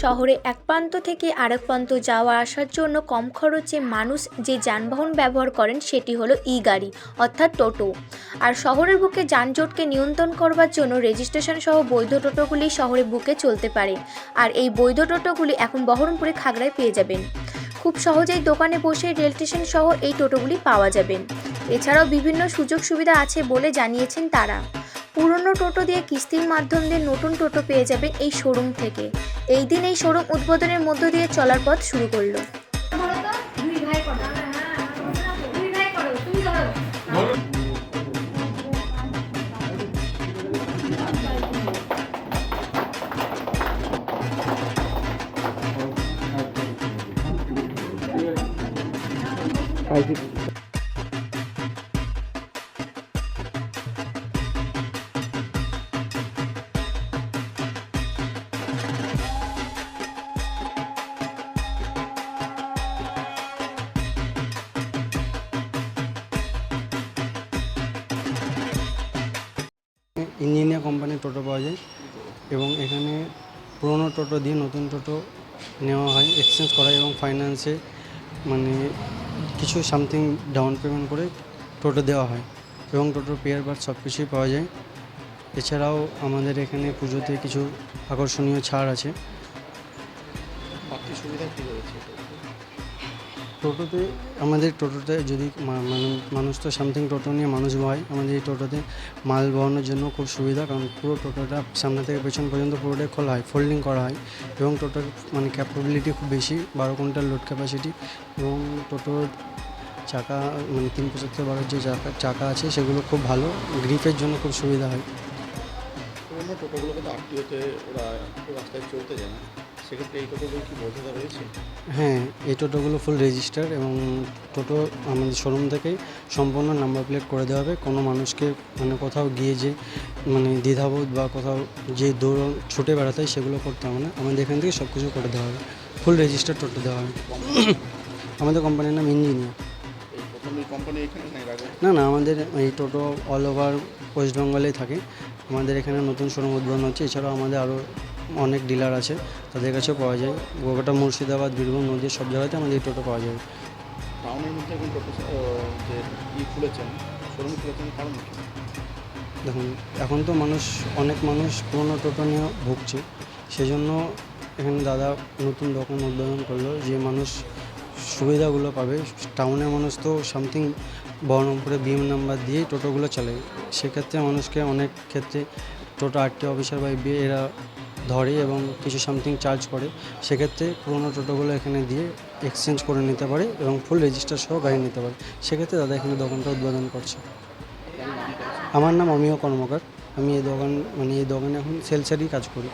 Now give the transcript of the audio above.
শহরে এক প্রান্ত থেকে আরেক প্রান্ত যাওয়া আসার জন্য কম খরচে মানুষ যে যানবাহন ব্যবহার করেন সেটি হলো ই গাড়ি অর্থাৎ টোটো। আর শহরের বুকে যানজটকে নিয়ন্ত্রণ করবার জন্য রেজিস্ট্রেশন সহ বৈধ টোটোগুলি শহরের বুকে চলতে পারে। আর এই বৈধ টোটোগুলি এখন বহরমপুরে খাগড়ায় পেয়ে যাবেন। খুব সহজেই দোকানে বসে রেল স্টেশন সহ এই টোটোগুলি পাওয়া যাবেন এছাড়াও বিভিন্ন সুযোগ সুবিধা আছে বলে জানিয়েছেন তারা। পুরনো টোটো দিয়ে কিস্তির মাধ্যম দিয়ে নতুন টোটো পেয়ে যাবে এই শোরুম থেকে। এই দিন এই শোরুম উদ্বোধনের মধ্য দিয়ে চলার পথ শুরু করল। ইঞ্জিনিয়ার কোম্পানির টোটো পাওয়া যায় এবং এখানে পুরনো টোটো দিয়ে নতুন টোটো নেওয়া হয় এক্সচেঞ্জ করা হয় এবং ফাইন্যান্সে মানে কিছু সামথিং ডাউন পেমেন্ট করে টোটো দেওয়া হয় এবং টোটোর পেয়ার বার সব কিছুই পাওয়া যায়। এছাড়াও আমাদের এখানে পুজোতে কিছু আকর্ষণীয় ছাড় আছে। বাকি সুবিধা কী রয়েছে? টোটোতে আমাদের টোটোতে যদি মানুষ তো সামথিং টোটো নিয়ে মানুষ বয়, আমাদের এই টোটোতে মাল বহনের জন্য খুব সুবিধা কারণ পুরো টোটোটা সামনে থেকে পেছন পর্যন্ত পুরোটাই খোলা হয় ফোল্ডিং করা হয় এবং টোটোর মানে ক্যাপাবিলিটি খুব বেশি, বারো কুইন্টাল লোড ক্যাপাসিটি এবং টোটোর চাকা মানে তিন পঁচাত্তর বারোর যে চাকা চাকা আছে সেগুলো খুব ভালো গ্রিপের জন্য খুব সুবিধা হয়। টোটোগুলোকে তো ওরা রাস্তায় চলতে যায় না সেক্ষেত্রে এই টোটোগুলো কি রয়েছে? হ্যাঁ এই টোটোগুলো ফুল রেজিস্টার এবং টোটো আমাদের শোরুম থেকেই সম্পূর্ণ নাম্বার প্লেট করে দেওয়া হবে। কোনো মানুষকে মানে কোথাও গিয়ে যে মানে দ্বিধাবোধ বা কোথাও যে দৌড় ছুটে বেড়াতে হয় সেগুলো করতে হবে না। আমাদের এখান থেকে সব কিছু করে দেওয়া হবে। ফুল রেজিস্টার টোটো দেওয়া হবে। আমাদের কোম্পানির নাম ইঞ্জিনিয়ার না না আমাদের এই টোটো অল ওভার ওয়েস্ট বেঙ্গলেই থাকে। আমাদের এখানে নতুন শোরুম উদ্বোধন হচ্ছে। এছাড়াও আমাদের আরও অনেক ডিলার আছে তাদের কাছেও পাওয়া যায়। গোঘাটা মুর্শিদাবাদ বীরভূম নদী সব জায়গাতে আমাদের এই টোটো পাওয়া যায়। টাউনের মধ্যে এখন টোটো যে ই খুলেছেন শোরুম খুলেছেন কারণ দেখুন এখন তো মানুষ অনেক মানুষ পুরোনো টোটো নিয়ে ভুগছে। সেজন্য এখানে দাদা নতুন দোকান উদ্বোধন করল যে মানুষ সুবিধাগুলো পাবে। টাউনের মানুষ তো সামথিং বহরমপুরে বিএম নাম্বার দিয়েই টোটোগুলো চালায়। সেক্ষেত্রে মানুষকে অনেক ক্ষেত্রে টোটো আরটি অফিসার বা এরা ধরে এবং কিছু সামথিং চার্জ করে, সেক্ষেত্রে পুরোনো টোটোগুলো এখানে দিয়ে এক্সচেঞ্জ করে নিতে পারে এবং ফুল রেজিস্টার সহ গাড়ি নিতে পারে। সেক্ষেত্রে দাদা এখানে দোকানটা উদ্বোধন করছে। আমার নাম অমিয় কর্মকার। আমি এই দোকান মানে এই দোকানে এখন সেলসেরই কাজ করি।